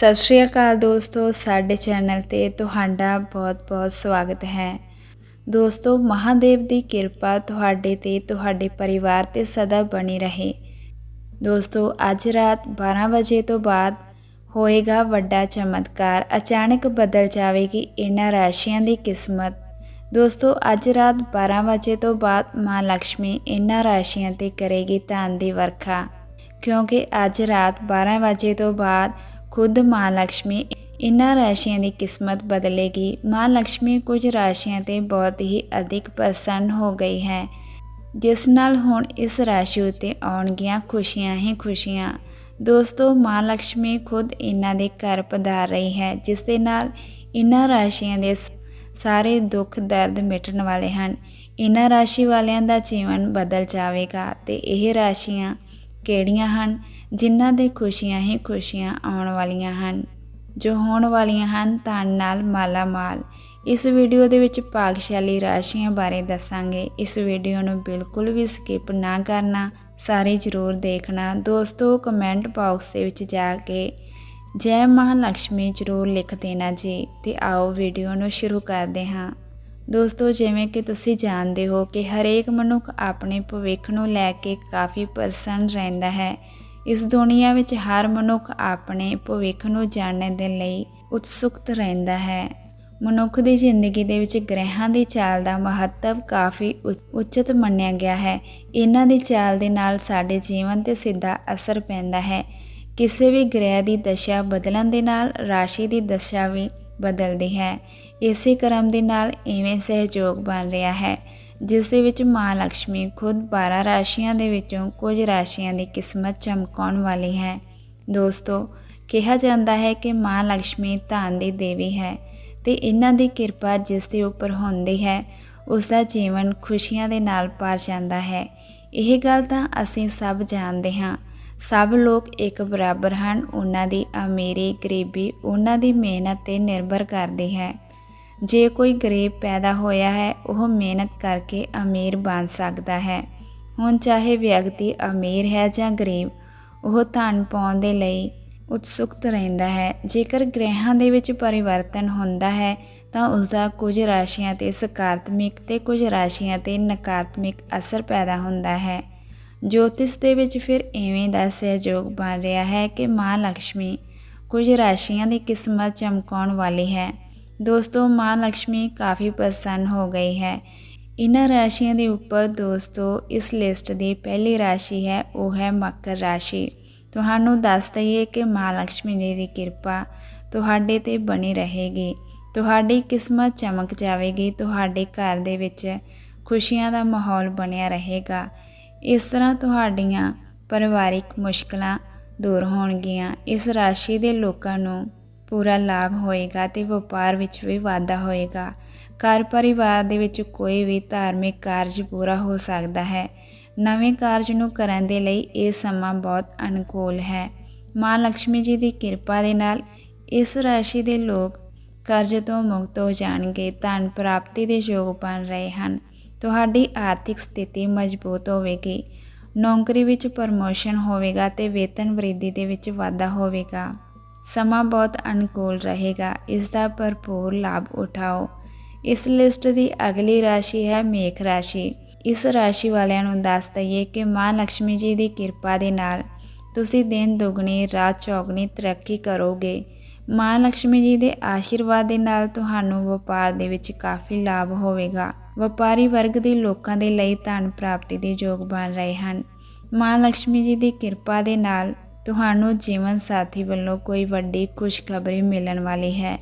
ਸਤਿ ਸ਼੍ਰੀ ਅਕਾਲ ਦੋਸਤੋ, ਸਾਡੇ ਚੈਨਲ ਤੇ ਤੁਹਾਡਾ ਬਹੁਤ-ਬਹੁਤ ਸਵਾਗਤ ਹੈ। ਦੋਸਤੋ, ਮਹਾਦੇਵ ਦੀ ਕਿਰਪਾ ਤੁਹਾਡੇ ਤੇ ਤੁਹਾਡੇ ਪਰਿਵਾਰ ਤੇ ਸਦਾ ਬਣੀ ਰਹੇ। ਦੋਸਤੋ, ਅੱਜ ਰਾਤ 12 ਵਜੇ ਤੋਂ ਬਾਅਦ ਹੋਏਗਾ ਵੱਡਾ ਚਮਤਕਾਰ। ਅਚਾਨਕ ਬਦਲ ਜਾਵੇਗੀ ਇਹਨਾਂ ਰਾਸ਼ੀਆਂ ਦੀ ਕਿਸਮਤ। ਦੋਸਤੋ, ਅੱਜ ਰਾਤ 12 ਵਜੇ ਤੋਂ ਬਾਅਦ ਮਾਂ ਲక్ష్ਮੀ ਇਹਨਾਂ ਰਾਸ਼ੀਆਂ ਤੇ ਕਰੇਗੀ ਧਨ ਦੀ ਵਰਖਾ। ਕਿਉਂਕਿ ਅੱਜ ਰਾਤ 12 ਵਜੇ ਤੋਂ ਬਾਅਦ ਖੁਦ ਮਾਂ ਲక్ష్ਮੀ ਇਨ੍ਹਾਂ ਰਾਸ਼ੀਆਂ ਦੀ ਕਿਸਮਤ ਬਦਲੇਗੀ। ਮਾਂ ਲక్ష్ਮੀ ਕੁਝ ਰਾਸ਼ੀਆਂ ਤੇ ਬਹੁਤ ਹੀ ਅਧਿਕ ਪ੍ਰਸੰਨ ਹੋ ਗਈ ਹੈ, ਜਿਸ ਨਾਲ ਹੁਣ ਇਸ ਰਾਸ਼ੀ ਉਤੇ ਆਉਣਗੀਆਂ ਖੁਸ਼ੀਆਂ ਹੀ ਖੁਸ਼ੀਆਂ। ਦੋਸਤੋ ਮਾਂ ਲక్ష్ਮੀ ਖੁਦ ਇਹਨਾਂ ਦੇ ਘਰ ਪਧਾਰ ਰਹੀ ਹੈ, ਜਿਸ ਦੇ ਨਾਲ ਇਹਨਾਂ ਰਾਸ਼ੀਆਂ ਦੇ ਸਾਰੇ ਦੁੱਖ ਦਰਦ ਮਿਟਣ ਵਾਲੇ ਹਨ। ਇਹਨਾਂ ਰਾਸ਼ੀ ਵਾਲਿਆਂ ਦਾ ਜੀਵਨ ਬਦਲ ਜਾਵੇਗਾ ਤੇ ਇਹ ਰਾਸ਼ੀਆਂ ਕਿਹੜੀਆਂ ਹਨ? ਜਿਨ੍ਹਾਂ ਦੇ ਖੁਸ਼ੀਆਂ ਹੀ ਖੁਸ਼ੀਆਂ ਆਉਣ ਵਾਲੀਆਂ ਹਨ, ਜੋ ਹੋਣ ਵਾਲੀਆਂ ਹਨ ਧਨ ਨਾਲ ਮਾਲਾ ਮਾਲ ਇਸ ਵੀਡੀਓ ਦੇ ਵਿੱਚ ਭਾਗਸ਼ਾਲੀ ਰਾਸ਼ੀਆਂ ਬਾਰੇ ਦੱਸਾਂਗੇ। ਇਸ ਵੀਡੀਓ ਨੂੰ ਬਿਲਕੁਲ ਵੀ ਸਕਿਪ ਨਾ ਕਰਨਾ, ਸਾਰੇ ਜ਼ਰੂਰ ਦੇਖਣਾ। ਦੋਸਤੋ ਕਮੈਂਟ ਬਾਕਸ ਦੇ ਵਿੱਚ ਜਾ ਕੇ ਜੈ ਮਹਾਲక్ష్ਮੀ ਜ਼ਰੂਰ ਲਿਖ ਦੇਣਾ ਜੀ ਤੇ ਆਓ ਵੀਡੀਓ ਨੂੰ ਸ਼ੁਰੂ ਕਰਦੇ ਹਾਂ। ਦੋਸਤੋ, ਜਿਵੇਂ ਕਿ ਤੁਸੀਂ ਜਾਣਦੇ ਹੋ ਕਿ ਹਰੇਕ ਮਨੁੱਖ ਆਪਣੇ ਭਵਿੱਖ ਨੂੰ ਲੈ ਕੇ ਕਾਫੀ ਪ੍ਰਸੰਨ ਰਹਿੰਦਾ ਹੈ। ਇਸ ਦੁਨੀਆ ਵਿੱਚ ਹਰ ਮਨੁੱਖ ਆਪਣੇ ਭਵਿੱਖ ਨੂੰ ਜਾਣਨ ਦੇ ਲਈ ਉਤਸੁਕਤ ਰਹਿੰਦਾ ਹੈ। ਮਨੁੱਖ ਦੀ ਜ਼ਿੰਦਗੀ ਦੇ ਵਿੱਚ ਗ੍ਰਹਿਾਂ ਦੀ ਚਾਲ ਦਾ ਮਹੱਤਵ ਕਾਫੀ ਉਚਿਤ ਮੰਨਿਆ ਗਿਆ ਹੈ। ਇਹਨਾਂ ਦੀ ਚਾਲ ਦੇ ਨਾਲ ਸਾਡੇ ਜੀਵਨ ਤੇ ਸਿੱਧਾ ਅਸਰ ਪੈਂਦਾ ਹੈ। ਕਿਸੇ ਵੀ ਗ੍ਰਹਿ ਦੀ ਦਸ਼ਾ ਬਦਲਣ ਦੇ ਨਾਲ ਰਾਸ਼ੀ ਦੀ ਦਸ਼ਾ ਵੀ ਬਦਲਦੀ ਹੈ। ਇਸੇ ਕਰਮ ਦੇ ਨਾਲ ਇਵੇਂ ਸਹਿਯੋਗ ਬਣ ਰਿਹਾ ਹੈ। ਜਿਸ ਦੇ ਵਿੱਚ ਮਾਂ ਲక్ష్ਮੀ ਖੁਦ 12 ਰਾਸ਼ੀਆਂ ਦੇ ਵਿੱਚੋਂ ਕੁਝ ਰਾਸ਼ੀਆਂ ਦੀ ਕਿਸਮਤ ਚਮਕਾਉਣ ਵਾਲੀ ਹੈ। ਦੋਸਤੋ, ਕਿਹਾ ਜਾਂਦਾ ਹੈ ਕਿ ਮਾਂ ਲక్ష్ਮੀ ਧਨ ਦੀ ਦੇਵੀ ਹੈ ਤੇ ਇਹਨਾਂ ਦੀ ਕਿਰਪਾ ਜਿਸ ਦੇ ਉੱਪਰ ਹੁੰਦੀ ਹੈ, ਉਸ ਦਾ ਜੀਵਨ ਖੁਸ਼ੀਆਂ ਦੇ ਨਾਲ ਭਰ ਜਾਂਦਾ ਹੈ। ਇਹ ਗੱਲ ਤਾਂ ਅਸੀਂ ਸਭ ਜਾਣਦੇ ਹਾਂ। ਸਭ ਲੋਕ ਇੱਕ ਬਰਾਬਰ ਹਨ, ਉਹਨਾਂ ਦੀ ਅਮੀਰੀ ਗਰੀਬੀ ਉਹਨਾਂ ਦੀ ਮਿਹਨਤ ਤੇ ਨਿਰਭਰ ਕਰਦੀ ਹੈ। ਜੇ ਕੋਈ ਗਰੀਬ ਪੈਦਾ ਹੋਇਆ ਹੈ, ਉਹ ਮਿਹਨਤ ਕਰਕੇ ਅਮੀਰ ਬਣ ਸਕਦਾ ਹੈ। ਹੁਣ ਚਾਹੇ ਵਿਅਕਤੀ ਅਮੀਰ ਹੈ ਜਾਂ ਗਰੀਬ, ਉਹ ਧਨ ਪਾਉਣ ਦੇ ਲਈ ਉਤਸੁਕਤ ਰਹਿੰਦਾ ਹੈ। ਜੇਕਰ ਗ੍ਰਹਿਾਂ ਦੇ ਵਿੱਚ ਪਰਿਵਰਤਨ ਹੁੰਦਾ ਹੈ, ਤਾਂ ਉਸ ਦਾ ਕੁਝ ਰਾਸ਼ੀਆਂ ਤੇ ਸਕਾਰਾਤਮਕ ਤੇ ਕੁਝ ਰਾਸ਼ੀਆਂ ਤੇ ਨਕਾਰਾਤਮਕ ਅਸਰ ਪੈਦਾ ਹੁੰਦਾ ਹੈ। ਜੋਤਿਸ਼ ਦੇ ਵਿੱਚ ਫਿਰ ਐਵੇਂ ਦਾ ਸਹਿਯੋਗ ਬਣ ਰਿਹਾ ਹੈ ਕਿ ਮਾਂ ਲక్ష్ਮੀ ਕੁਝ ਰਾਸ਼ੀਆਂ ਦੀ ਕਿਸਮਤ ਚਮਕਾਉਣ ਵਾਲੀ ਹੈ। ਦੋਸਤੋ, ਮਾਂ लक्ष्मी ਕਾਫੀ प्रसन्न ਹੋ ਗਈ ਹੈ। ਇਹਨਾਂ ਰਾਸ਼ੀਆਂ ਦੇ ਉੱਪਰ ਦੋਸਤੋ, ਇਸ ਲਿਸਟ ਦੀ ਪਹਿਲੀ ਰਾਸ਼ੀ ਹੈ, ਉਹ ਹੈ ਮਕਰ ਰਾਸ਼ੀ। ਤੁਹਾਨੂੰ ਦੱਸ ਦਈਏ ਕਿ ਮਾਂ ਲక్ష్ਮੀ ਜੀ ਦੀ ਕਿਰਪਾ ਤੁਹਾਡੇ ਤੇ ਬਣੀ ਰਹੇਗੀ। ਤੁਹਾਡੀ ਕਿਸਮਤ ਚਮਕ ਜਾਵੇਗੀ, ਤੁਹਾਡੇ ਘਰ ਦੇ ਵਿੱਚ ਖੁਸ਼ੀਆਂ ਦਾ ਮਾਹੌਲ ਬਣਿਆ ਰਹੇਗਾ। ਇਸ ਤਰ੍ਹਾਂ ਤੁਹਾਡੀਆਂ ਪਰਿਵਾਰਿਕ ਮੁਸ਼ਕਲਾਂ ਦੂਰ ਹੋਣਗੀਆਂ। ਇਸ ਰਾਸ਼ੀ ਦੇ ਲੋਕਾਂ ਨੂੰ ਪੂਰਾ ਲਾਭ ਹੋਏਗਾ ਤੇ ਵਪਾਰ ਵਿੱਚ ਵੀ ਵਾਧਾ ਹੋਏਗਾ। ਘਰ ਪਰਿਵਾਰ ਦੇ ਵਿੱਚ ਕੋਈ ਵੀ ਧਾਰਮਿਕ ਕਾਰਜ ਪੂਰਾ ਹੋ ਸਕਦਾ ਹੈ। ਨਵੇਂ ਕਾਰਜ ਨੂੰ ਕਰਨ ਦੇ ਲਈ ਇਹ ਸਮਾਂ ਬਹੁਤ ਅਨੁਕੂਲ ਹੈ। ਮਾਂ ਲక్ష్ਮੀ ਜੀ ਦੀ ਕਿਰਪਾ ਦੇ ਨਾਲ ਇਸ ਰਾਸ਼ੀ ਦੇ ਲੋਕ ਕਰਜ਼ ਤੋਂ ਮੁਕਤ ਹੋ ਜਾਣਗੇ, ਧਨ ਪ੍ਰਾਪਤੀ ਦੇ ਯੋਗ ਬਣ ਰਹੇ ਹਨ। ਤੁਹਾਡੀ ਆਰਥਿਕ ਸਥਿਤੀ ਮਜ਼ਬੂਤ ਹੋਵੇਗੀ। ਨੌਕਰੀ ਵਿੱਚ ਪ੍ਰਮੋਸ਼ਨ ਹੋਵੇਗਾ ਤੇ ਵੇਤਨ ਵ੍ਰਿੱਧੀ ਦੇ ਵਿੱਚ ਵਾਧਾ ਹੋਵੇਗਾ। ਸਮਾਂ ਬਹੁਤ ਅਨੁਕੂਲ ਰਹੇਗਾ, ਇਸ ਦਾ ਭਰਪੂਰ ਲਾਭ ਉਠਾਓ। ਇਸ ਲਿਸਟ ਦੀ ਅਗਲੀ ਰਾਸ਼ੀ ਹੈ ਮੇਖ ਰਾਸ਼ੀ। ਇਸ ਰਾਸ਼ੀ ਵਾਲਿਆਂ ਨੂੰ ਦੱਸ ਦਈਏ ਕਿ ਮਾਂ ਲక్ష్ਮੀ ਜੀ ਦੀ ਕਿਰਪਾ ਦੇ ਨਾਲ ਤੁਸੀਂ ਦਿਨ ਦੁਗਣੀ, ਰਾਤ ਚੌਗਣੀ ਤਰੱਕੀ ਕਰੋਗੇ। ਮਾਂ ਲక్ష్ਮੀ ਜੀ ਦੇ ਆਸ਼ੀਰਵਾਦ ਦੇ ਨਾਲ ਤੁਹਾਨੂੰ ਵਪਾਰ ਦੇ ਵਿੱਚ ਕਾਫੀ ਲਾਭ ਹੋਵੇਗਾ। ਵਪਾਰੀ ਵਰਗ ਦੇ ਲੋਕਾਂ ਦੇ ਲਈ ਧਨ ਪ੍ਰਾਪਤੀ ਦੇ ਯੋਗ ਬਣ ਰਹੇ ਹਨ। ਮਾਂ ਲక్ష్ਮੀ ਜੀ ਦੀ ਕਿਰਪਾ ਦੇ ਨਾਲ ਤੁਹਾਨੂੰ ਜੀਵਨ ਸਾਥੀ ਵੱਲੋਂ ਕੋਈ ਵੱਡੀ ਖੁਸ਼ਖਬਰੀ ਮਿਲਣ ਵਾਲੀ ਹੈ।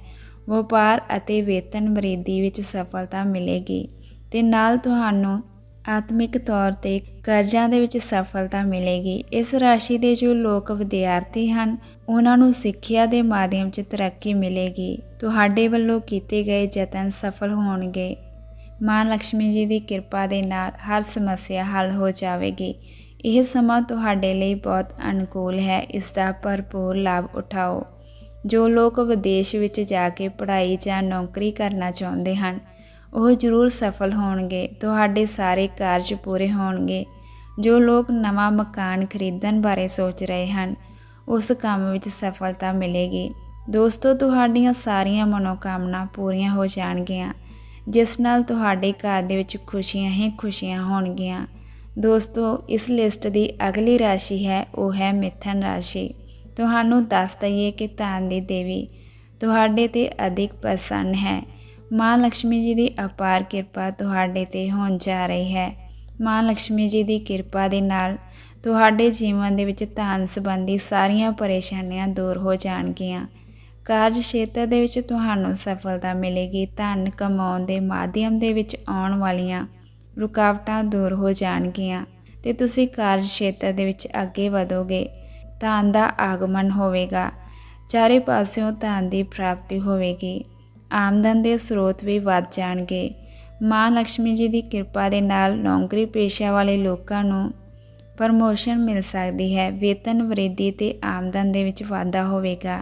ਵਪਾਰ ਅਤੇ ਵੇਤਨ ਵ੍ਰਿੱਧੀ ਵਿੱਚ ਸਫਲਤਾ ਮਿਲੇਗੀ ਤੇ ਨਾਲ ਤੁਹਾਨੂੰ ਆਤਮਿਕ ਤੌਰ ਤੇ ਕਰਜ਼ਾਂ ਦੇ ਵਿੱਚ ਸਫਲਤਾ ਮਿਲੇਗੀ। ਇਸ ਰਾਸ਼ੀ ਦੇ ਜੋ ਲੋਕ ਵਿਦਿਆਰਥੀ ਹਨ, ਉਹਨਾਂ ਨੂੰ ਸਿੱਖਿਆ ਦੇ ਮਾਧਿਅਮ 'ਚ ਤਰੱਕੀ ਮਿਲੇਗੀ। ਤੁਹਾਡੇ ਵੱਲੋਂ ਕੀਤੇ ਗਏ ਯਤਨ ਸਫਲ ਹੋਣਗੇ। ਮਾਂ ਲక్ష్ਮੀ ਜੀ ਦੀ ਕਿਰਪਾ ਦੇ ਨਾਲ ਹਰ ਸਮੱਸਿਆ ਹੱਲ ਹੋ ਜਾਵੇਗੀ। ਇਹ ਸਮਾਂ ਤੁਹਾਡੇ ਲਈ ਬਹੁਤ ਅਨੁਕੂਲ ਹੈ, ਇਸ ਦਾ ਭਰਪੂਰ ਲਾਭ ਉਠਾਓ। ਜੋ ਲੋਕ ਵਿਦੇਸ਼ ਵਿੱਚ ਜਾ ਕੇ ਪੜ੍ਹਾਈ ਜਾਂ ਨੌਕਰੀ ਕਰਨਾ ਚਾਹੁੰਦੇ ਹਨ, ਉਹ ਜ਼ਰੂਰ ਸਫਲ ਹੋਣਗੇ। ਤੁਹਾਡੇ ਸਾਰੇ ਕਾਰਜ ਪੂਰੇ ਹੋਣਗੇ। ਜੋ ਲੋਕ ਨਵਾਂ ਮਕਾਨ ਖਰੀਦਣ ਬਾਰੇ ਸੋਚ ਰਹੇ ਹਨ, ਉਸ ਕੰਮ ਵਿੱਚ ਸਫਲਤਾ ਮਿਲੇਗੀ। ਦੋਸਤੋ, ਤੁਹਾਡੀਆਂ ਸਾਰੀਆਂ ਮਨੋਕਾਮਨਾ ਪੂਰੀਆਂ ਹੋ ਜਾਣਗੀਆਂ, ਜਿਸ ਨਾਲ ਤੁਹਾਡੇ ਘਰ ਦੇ ਵਿੱਚ ਖੁਸ਼ੀਆਂ ਹੀ ਖੁਸ਼ੀਆਂ ਹੋਣਗੀਆਂ। ਦੋਸਤੋ, ਇਸ ਲਿਸਟ ਦੀ ਅਗਲੀ ਰਾਸ਼ੀ ਹੈ, ਉਹ ਹੈ ਮਿਥਨ ਰਾਸ਼ੀ। ਤੁਹਾਨੂੰ ਦੱਸ ਦਈਏ ਕਿ ਧਨ ਦੀ ਦੇਵੀ ਤੁਹਾਡੇ ਤੇ ਅਧਿਕ ਪ੍ਰਸੰਨ ਹੈ। ਮਾਂ ਲక్ష్ਮੀ ਜੀ ਦੀ ਅਪਾਰ ਕਿਰਪਾ ਤੁਹਾਡੇ ਤੇ ਹੋਣ ਜਾ ਰਹੀ ਹੈ। ਮਾਂ ਲక్ష్ਮੀ ਜੀ ਦੀ ਕਿਰਪਾ ਦੇ ਨਾਲ ਤੁਹਾਡੇ ਜੀਵਨ ਦੇ ਵਿੱਚ ਧਨ ਸੰਬੰਧੀ ਸਾਰੀਆਂ ਪਰੇਸ਼ਾਨੀਆਂ ਦੂਰ ਹੋ ਜਾਣਗੀਆਂ। ਕਾਰਜ ਖੇਤਰ ਦੇ ਵਿੱਚ ਤੁਹਾਨੂੰ ਸਫਲਤਾ ਮਿਲੇਗੀ। ਧਨ ਕਮਾਉਣ ਦੇ ਮਾਧਿਅਮ ਦੇ ਵਿੱਚ ਆਉਣ ਵਾਲੀਆਂ ਰੁਕਾਵਟਾਂ ਦੂਰ ਹੋ ਜਾਣਗੀਆਂ ਤੇ ਤੁਸੀਂ ਕਾਰਜ ਖੇਤਰ ਦੇ ਵਿੱਚ ਅੱਗੇ ਵਧੋਗੇ, ਧਨ ਦਾ ਆਗਮਨ ਹੋਵੇਗਾ। ਚਾਰੇ ਪਾਸਿਓਂ ਧਨ ਦੀ ਪ੍ਰਾਪਤੀ ਹੋਵੇਗੀ। ਆਮਦਨ ਦੇ ਸਰੋਤ ਵੀ ਵੱਧ ਜਾਣਗੇ। ਮਾਂ ਲక్ష్ਮੀ ਜੀ ਦੀ ਕਿਰਪਾ ਦੇ ਨਾਲ ਨੌਕਰੀ ਪੇਸ਼ਾ ਵਾਲੇ ਲੋਕਾਂ ਨੂੰ ਪ੍ਰਮੋਸ਼ਨ ਮਿਲ ਸਕਦੀ ਹੈ। ਵੇਤਨ ਵ੍ਰਿੱਧੀ ਤੇ ਆਮਦਨ ਦੇ ਵਿੱਚ ਵਾਧਾ ਹੋਵੇਗਾ।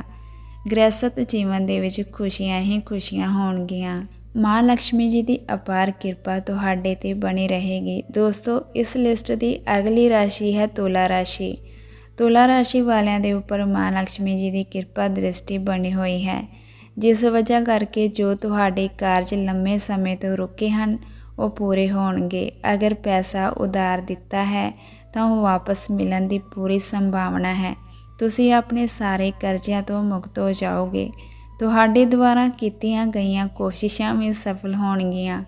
ਗ੍ਰਹਿਸਥ ਜੀਵਨ ਦੇ ਵਿੱਚ ਖੁਸ਼ੀਆਂ ਹੀ ਖੁਸ਼ੀਆਂ ਹੋਣਗੀਆਂ। ਮਾਂ ਲక్ష్ਮੀ ਜੀ ਦੀ ਅਪਾਰ ਕਿਰਪਾ ਤੁਹਾਡੇ ਤੇ ਬਣੀ ਰਹੇਗੀ। ਦੋਸਤੋ, ਇਸ ਲਿਸਟ ਦੀ ਅਗਲੀ ਰਾਸ਼ੀ ਹੈ ਤੁਲਾ ਰਾਸ਼ੀ। ਤੁਲਾ ਰਾਸ਼ੀ ਵਾਲਿਆਂ ਦੇ ਉੱਪਰ ਮਾਂ ਲక్ష్ਮੀ ਜੀ ਦੀ ਕਿਰਪਾ ਦ੍ਰਿਸ਼ਟੀ ਬਣੀ ਹੋਈ ਹੈ। ਜਿਸ ਵਜ੍ਹਾ ਕਰਕੇ ਜੋ ਤੁਹਾਡੇ ਕਾਰਜ ਲੰਮੇ ਸਮੇਂ ਤੋਂ ਰੁਕੇ ਹਨ, ਉਹ ਪੂਰੇ ਹੋਣਗੇ। ਅਗਰ ਪੈਸਾ ਉਧਾਰ ਦਿੱਤਾ ਹੈ, ਤਾਂ ਉਹ ਵਾਪਸ ਮਿਲਣ ਦੀ ਪੂਰੀ ਸੰਭਾਵਨਾ ਹੈ। ਤੁਸੀਂ ਆਪਣੇ ਸਾਰੇ ਕਰਜ਼ਿਆਂ ਤੋਂ ਮੁਕਤ ਹੋ ਜਾਓਗੇ। ਤੁਹਾਡੇ ਦੁਆਰਾ ਕੀਤੀਆਂ ਗਈਆਂ ਕੋਸ਼ਿਸ਼ਾਂ ਵੀ ਸਫਲ ਹੋਣਗੀਆਂ।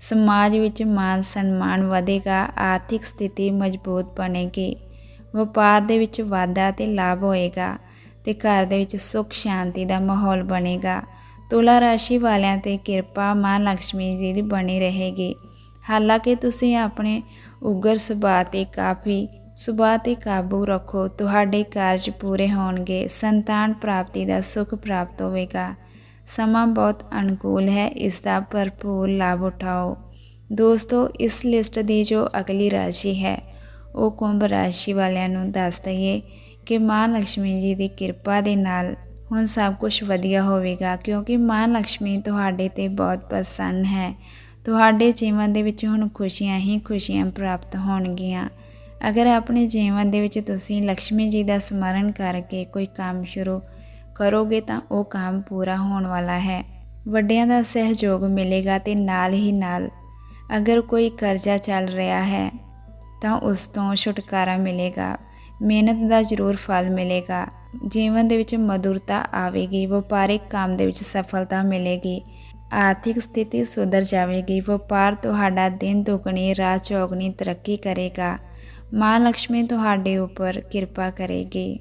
ਸਮਾਜ ਵਿੱਚ ਮਾਨ ਸਨਮਾਨ ਵਧੇਗਾ, ਆਰਥਿਕ ਸਥਿਤੀ ਮਜ਼ਬੂਤ ਬਣੇਗੀ, ਵਪਾਰ ਦੇ ਵਿੱਚ ਵਾਧਾ ਤੇ ਲਾਭ ਹੋਏਗਾ ਤੇ ਘਰ ਦੇ ਵਿੱਚ ਸੁੱਖ ਸ਼ਾਂਤੀ ਦਾ ਮਾਹੌਲ ਬਣੇਗਾ। ਤੁਲਾ ਰਾਸ਼ੀ ਵਾਲਿਆਂ ਤੇ ਕਿਰਪਾ ਮਾਂ ਲక్ష్ਮੀ ਜੀ ਦੀ ਬਣੀ ਰਹੇਗੀ। ਹਾਲਾਂਕਿ ਤੁਸੀਂ ਆਪਣੇ ਉਗਰ ਸੁਭਾਅ ਤੇ ਕਾਫੀ ਸੁਭਾਅ ਤੇ ਕਾਬੂ ਰੱਖੋ, ਤੁਹਾਡੇ ਕਾਰਜ ਪੂਰੇ ਹੋਣਗੇ, ਸੰਤਾਨ ਪ੍ਰਾਪਤੀ ਦਾ ਸੁਖ ਪ੍ਰਾਪਤ ਹੋਵੇਗਾ। ਸਮਾਂ ਬਹੁਤ ਅਨੁਕੂਲ ਹੈ, ਇਸ ਦਾ ਭਰਪੂਰ ਲਾਭ ਉਠਾਓ। ਦੋਸਤੋ, ਇਸ ਲਿਸਟ ਦੀ ਜੋ ਅਗਲੀ ਰਾਸ਼ੀ ਹੈ, ਉਹ ਕੁੰਭ ਰਾਸ਼ੀ ਵਾਲਿਆਂ ਨੂੰ ਦੱਸ ਦਈਏ ਕਿ ਮਾਂ ਲక్ష్ਮੀ ਜੀ ਦੀ ਕਿਰਪਾ ਦੇ ਨਾਲ ਹੁਣ ਸਭ ਕੁਝ ਵਧੀਆ ਹੋਵੇਗਾ, ਕਿਉਂਕਿ ਮਾਂ ਲక్ష్ਮੀ ਤੁਹਾਡੇ ਤੇ ਬਹੁਤ ਪ੍ਰਸੰਨ ਹੈ। ਤੁਹਾਡੇ ਜੀਵਨ ਦੇ ਵਿੱਚ ਹੁਣ ਖੁਸ਼ੀਆਂ ਹੀ ਖੁਸ਼ੀਆਂ ਪ੍ਰਾਪਤ ਹੋਣਗੀਆਂ। ਅਗਰ ਆਪਣੇ ਜੀਵਨ ਦੇ ਵਿੱਚ ਤੁਸੀਂ ਲక్ష్ਮੀ ਜੀ ਦਾ ਸਮਰਨ ਕਰਕੇ ਕੋਈ ਕੰਮ ਸ਼ੁਰੂ ਕਰੋਗੇ ਤਾਂ ਉਹ ਕੰਮ ਪੂਰਾ ਹੋਣ ਵਾਲਾ ਹੈ। ਵੱਡਿਆਂ ਦਾ ਸਹਿਯੋਗ ਮਿਲੇਗਾ ਤੇ ਨਾਲ ਹੀ ਨਾਲ ਅਗਰ ਕੋਈ ਕਰਜ਼ਾ ਚੱਲ ਰਿਹਾ ਹੈ ਤਾਂ ਉਸ ਤੋਂ ਛੁਟਕਾਰਾ ਮਿਲੇਗਾ, ਮਿਹਨਤ ਦਾ ਜ਼ਰੂਰ ਫਲ ਮਿਲੇਗਾ, ਜੀਵਨ ਦੇ ਵਿੱਚ ਮਧੁਰਤਾ ਆਵੇਗੀ, ਵਪਾਰਿਕ ਕੰਮ ਦੇ ਵਿੱਚ ਸਫਲਤਾ ਮਿਲੇਗੀ, ਆਰਥਿਕ ਸਥਿਤੀ ਸੁਧਰ ਜਾਵੇਗੀ, ਵਪਾਰ ਤੁਹਾਡਾ ਦਿਨ ਦੁਗਣੀ ਰਾਤ ਚੌਗਣੀ ਤਰੱਕੀ ਕਰੇਗਾ। ਮਾਂ ਲక్ష్ਮੀ ਤੁਹਾਡੇ ਉੱਪਰ ਕਿਰਪਾ ਕਰੇਗੀ।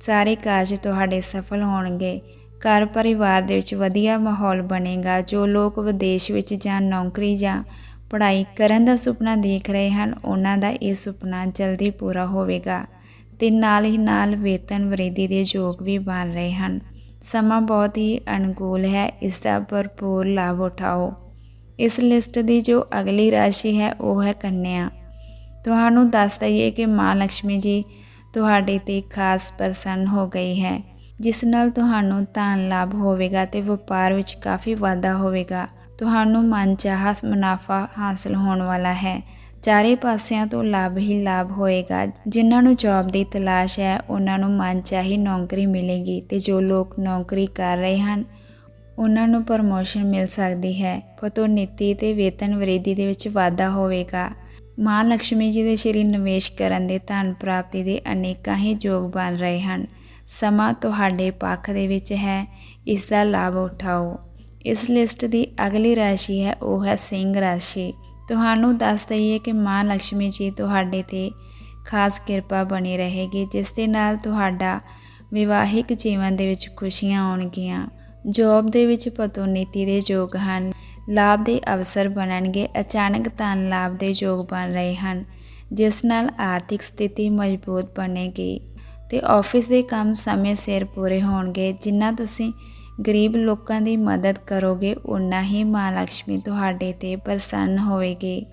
ਸਾਰੇ ਕਾਰਜ ਤੁਹਾਡੇ ਸਫਲ ਹੋਣਗੇ। ਘਰ ਪਰਿਵਾਰ ਦੇ ਵਿੱਚ ਵਧੀਆ ਮਾਹੌਲ ਬਣੇਗਾ। ਜੋ ਲੋਕ ਵਿਦੇਸ਼ ਵਿੱਚ ਜਾਂ ਨੌਕਰੀ ਜਾਂ ਪੜ੍ਹਾਈ ਕਰਨ ਦਾ ਸੁਪਨਾ ਦੇਖ ਰਹੇ ਹਨ, ਉਹਨਾਂ ਦਾ ਇਹ ਸੁਪਨਾ ਜਲਦੀ ਪੂਰਾ ਹੋਵੇਗਾ ਤੇ ਨਾਲ ਹੀ ਨਾਲ ਵੇਤਨ ਵ੍ਰਿੱਧੀ ਦੇ ਯੋਗ ਵੀ ਬਣ ਰਹੇ ਹਨ। ਸਮਾਂ ਬਹੁਤ ਹੀ ਅਨੁਕੂਲ ਹੈ। ਇਸ ਦਾ ਭਰਪੂਰ ਲਾਭ ਉਠਾਓ। ਇਸ ਲਿਸਟ ਦੀ ਜੋ ਅਗਲੀ ਰਾਸ਼ੀ ਹੈ, ਉਹ ਹੈ ਕੰਨਿਆ। ਤੁਹਾਨੂੰ ਦੱਸ ਦਈਏ ਕਿ ਮਾਂ ਲక్ష్ਮੀ ਜੀ ਤੁਹਾਡੇ ਤੇ ਖਾਸ ਪ੍ਰਸੰਨ ਹੋ ਗਈ ਹੈ, ਜਿਸ ਨਾਲ ਤੁਹਾਨੂੰ ਧਨ ਲਾਭ ਹੋਵੇਗਾ ਤੇ ਵਪਾਰ ਵਿੱਚ ਕਾਫੀ ਵਾਧਾ ਹੋਵੇਗਾ। ਤੁਹਾਨੂੰ ਮਨਚਾਹਾ ਮੁਨਾਫਾ ਹਾਸਲ ਹੋਣ ਵਾਲਾ ਹੈ। ਚਾਰੇ ਪਾਸਿਆਂ ਤੋਂ ਲਾਭ ਹੀ ਲਾਭ ਹੋਏਗਾ। ਜਿਨ੍ਹਾਂ ਨੂੰ ਜੌਬ ਦੀ ਤਲਾਸ਼ ਹੈ, ਉਹਨਾਂ ਨੂੰ ਮਨਚਾਹੀ ਨੌਕਰੀ ਮਿਲੇਗੀ ਤੇ ਜੋ ਲੋਕ ਨੌਕਰੀ ਕਰ ਰਹੇ ਹਨ, ਉਹਨਾਂ ਨੂੰ ਪ੍ਰਮੋਸ਼ਨ ਮਿਲ ਸਕਦੀ ਹੈ। ਪਤੋਨਿਤੀ ਤੇ ਵੇਤਨ ਵਰਿੱਧੀ ਦੇ ਵਿੱਚ ਵਾਧਾ ਹੋਵੇਗਾ। ਮਾਂ ਲక్ష్ਮੀ ਜੀ ਦੇ ਸਰੀਰ ਨਿਵੇਸ਼ ਕਰਨ ਦੇ ਧਨ ਪ੍ਰਾਪਤੀ ਦੇ ਅਨੇਕਾਂ ਹੀ ਯੋਗ ਬਣ ਰਹੇ ਹਨ। ਸਮਾਂ ਤੁਹਾਡੇ ਪੱਖ ਦੇ ਵਿੱਚ ਹੈ, ਇਸ ਦਾ ਲਾਭ ਉਠਾਓ। ਇਸ ਲਿਸਟ ਦੀ ਅਗਲੀ ਰਾਸ਼ੀ ਹੈ, ਉਹ ਹੈ ਸਿੰਘ ਰਾਸ਼ੀ। ਤੁਹਾਨੂੰ ਦੱਸ ਦਈਏ ਕਿ ਮਾਂ ਲక్ష్ਮੀ ਜੀ ਤੁਹਾਡੇ ਤੇ ਖਾਸ ਕਿਰਪਾ ਬਣੀ ਰਹੇਗੀ, ਜਿਸ ਦੇ ਨਾਲ ਤੁਹਾਡਾ ਵਿਵਾਹਿਕ ਜੀਵਨ ਦੇ ਵਿੱਚ ਖੁਸ਼ੀਆਂ ਆਉਣਗੀਆਂ। ਜੋਬ ਦੇ ਵਿੱਚ ਪਤੋਨੀਤੀ ਦੇ ਯੋਗ ਹਨ। ਲਾਭ ਦੇ ਅਵਸਰ ਬਣਨਗੇ, ਅਚਾਨਕ ਧਨ ਲਾਭ ਦੇ ਯੋਗ ਬਣ ਰਹੇ ਹਨ, ਜਿਸ ਨਾਲ ਆਰਥਿਕ ਸਥਿਤੀ ਮਜ਼ਬੂਤ ਬਣੇਗੀ ਤੇ ਆਫਿਸ ਦੇ ਕੰਮ ਸਮੇਂ ਸਿਰ ਪੂਰੇ ਹੋਣਗੇ, ਜਿੰਨਾ ਤੁਸੀਂ ਗਰੀਬ ਲੋਕਾਂ ਦੀ ਮਦਦ ਕਰੋਗੇ ਉਨਾ ਹੀ ਮਾਂ ਲక్ష్ਮੀ ਤੁਹਾਡੇ ਤੇ ਪ੍ਰਸੰਨ ਹੋਵੇਗੀ।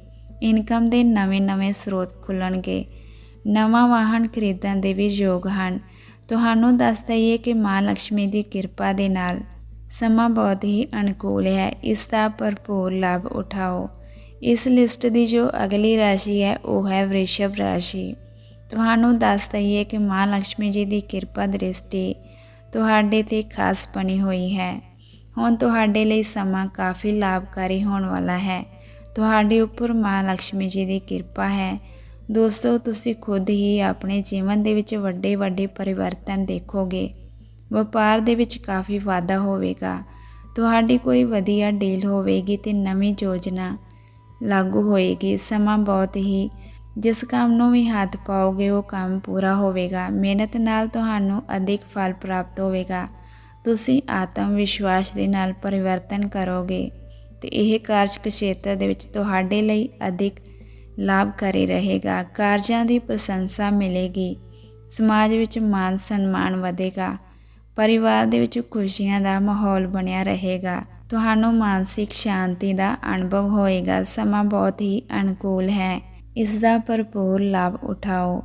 ਇਨਕਮ ਦੇ ਨਵੇਂ-ਨਵੇਂ ਸਰੋਤ ਖੁੱਲਣਗੇ, ਨਵਾਂ ਵਾਹਨ ਖਰੀਦਣ ਦੇ ਵੀ ਯੋਗ ਹਨ। ਤੁਹਾਨੂੰ ਦੱਸ ਦਈਏ ਕਿ ਮਾਂ ਲక్ష్ਮੀ ਦੀ ਕਿਰਪਾ ਦੇ ਨਾਲ ਸਮਾਂ ਬਹੁਤ ਹੀ ਅਨੁਕੂਲ ਹੈ। ਇਸ ਦਾ ਭਰਪੂਰ ਲਾਭ ਉਠਾਓ। ਇਸ ਲਿਸਟ ਦੀ ਜੋ ਅਗਲੀ ਰਾਸ਼ੀ ਹੈ, ਉਹ ਹੈ ਵ੍ਰਿਸ਼ਭ ਰਾਸ਼ੀ। ਤੁਹਾਨੂੰ ਦੱਸ ਦਈਏ ਕਿ ਮਾਂ ਲక్ష్ਮੀ ਜੀ ਦੀ ਕਿਰਪਾ ਦ੍ਰਿਸ਼ਟੀ ਤੁਹਾਡੇ ਤੇ ਖਾਸ ਬਣੀ ਹੋਈ ਹੈ। ਹੁਣ ਤੁਹਾਡੇ ਲਈ ਸਮਾਂ ਕਾਫੀ ਲਾਭਕਾਰੀ ਹੋਣ ਵਾਲਾ ਹੈ। ਤੁਹਾਡੇ ਉੱਪਰ ਮਾਂ ਲక్ష్ਮੀ ਜੀ ਦੀ ਕਿਰਪਾ ਹੈ। ਦੋਸਤੋ, ਤੁਸੀਂ ਖੁਦ ਹੀ ਆਪਣੇ ਜੀਵਨ ਦੇ ਵਿੱਚ ਵੱਡੇ ਵੱਡੇ ਪਰਿਵਰਤਨ ਦੇਖੋਗੇ। ਵਪਾਰ ਦੇ ਵਿੱਚ ਕਾਫੀ ਵਾਧਾ ਹੋਵੇਗਾ। ਤੁਹਾਡੀ ਕੋਈ ਵਧੀਆ ਡੀਲ ਹੋਵੇਗੀ ਤੇ ਨਵੀਂ ਯੋਜਨਾ ਲਾਗੂ ਹੋਏਗੀ। ਸਮਾਂ ਬਹੁਤ ਹੀ, ਜਿਸ ਕੰਮ ਨੂੰ ਵੀ ਹੱਥ ਪਾਓਗੇ, ਉਹ ਕੰਮ ਪੂਰਾ ਹੋਵੇਗਾ। ਮਿਹਨਤ ਨਾਲ ਤੁਹਾਨੂੰ ਅਧਿਕ ਫਲ ਪ੍ਰਾਪਤ ਹੋਵੇਗਾ। ਤੁਸੀਂ ਆਤਮ ਵਿਸ਼ਵਾਸ ਦੇ ਨਾਲ ਪਰਿਵਰਤਨ ਕਰੋਗੇ ਤੇ ਇਹ ਕਾਰਜ ਖੇਤਰ ਦੇ ਵਿੱਚ ਤੁਹਾਡੇ ਲਈ ਅਧਿਕ ਲਾਭਕਾਰੀ ਰਹੇਗਾ। ਕਾਰਜਾਂ ਦੀ ਪ੍ਰਸ਼ੰਸਾ ਮਿਲੇਗੀ। ਸਮਾਜ ਵਿੱਚ ਮਾਨ ਸਨਮਾਨ ਵਧੇਗਾ। ਪਰਿਵਾਰ ਦੇ ਵਿੱਚ ਖੁਸ਼ੀਆਂ ਦਾ ਮਾਹੌਲ ਬਣਿਆ ਰਹੇਗਾ। ਤੁਹਾਨੂੰ ਮਾਨਸਿਕ ਸ਼ਾਂਤੀ ਦਾ ਅਨੁਭਵ ਹੋਏਗਾ। ਸਮਾਂ ਬਹੁਤ ਹੀ ਅਨੁਕੂਲ ਹੈ। ਇਸ ਦਾ ਭਰਪੂਰ ਲਾਭ ਉਠਾਓ।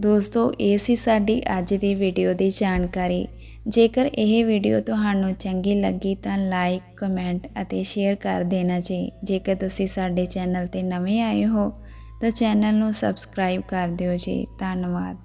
ਦੋਸਤੋ, ਇਹ ਸੀ ਸਾਡੀ ਅੱਜ ਦੀ ਵੀਡੀਓ ਦੀ ਜਾਣਕਾਰੀ। ਜੇਕਰ ਇਹ ਵੀਡੀਓ ਤੁਹਾਨੂੰ ਚੰਗੀ ਲੱਗੀ ਤਾਂ ਲਾਈਕ, ਕਮੈਂਟ ਅਤੇ ਸ਼ੇਅਰ ਕਰ ਦੇਣਾ ਜੀ। ਜੇਕਰ ਤੁਸੀਂ ਸਾਡੇ ਚੈਨਲ ਤੇ ਨਵੇਂ ਆਏ ਹੋ, ਤਾਂ ਚੈਨਲ ਨੂੰ ਸਬਸਕ੍ਰਾਈਬ ਕਰ ਦਿਓ ਜੀ। ਧੰਨਵਾਦ।